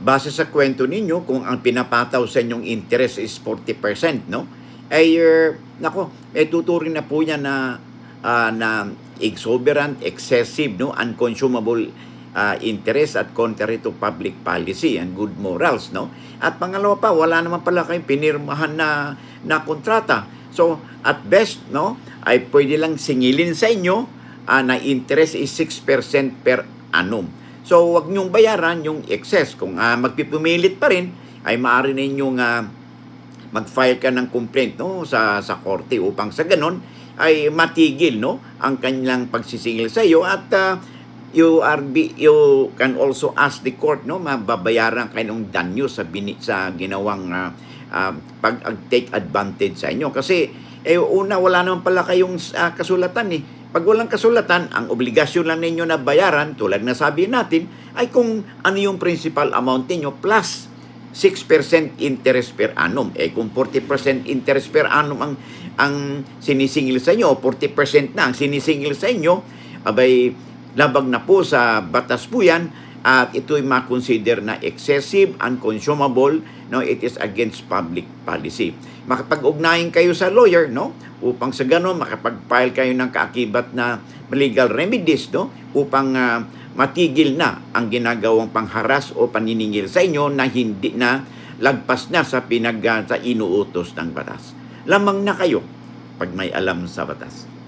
base sa kwento ninyo, kung ang pinapataw sa inyong interest is 40%, no? Ay, er, nako, eh, tuturing na po yan na, ah, na exuberant, excessive, no? Unconsumable ah, interest at contrary to public policy and good morals, no? At pangalawa pa, wala naman pala kayong pinirmahan na, na kontrata. So, at best, no, ay pwede lang singilin sa inyo ah, na interest is 6% per annum. So, wag niyong bayaran yung excess. Kung uh, magpipumilit pa rin, ay maaari ninyong ah, mag-file ka ng complaint no, sa, sa korte upang sa ganon ay matigil no, ang kanilang pagsisingil sa iyo at ah, you are be, you can also ask the court no mababayaran kayo ng danyo sa bini, sa ginawang ah, ah, pag take advantage sa inyo kasi eh una wala naman pala kayong ah, kasulatan eh pag walang kasulatan, ang obligasyon lang ninyo na bayaran, tulad na sabi natin, ay kung ano yung principal amount ninyo plus 6% interest per annum. Eh kung 40% interest per annum ang ang sinisingil sa inyo, 40% na ang sinisingil sa inyo, abay labag na po sa batas po yan at ito'y makonsider na excessive, unconsumable, no, it is against public policy. Makapag-ugnayan kayo sa lawyer, no, upang sa gano'n makapag-file kayo ng kaakibat na legal remedies, no, upang ah, matigil na ang ginagawang pangharas o paniningil sa inyo na hindi na lagpas na sa pinag sa inuutos ng batas. Lamang na kayo pag may alam sa batas.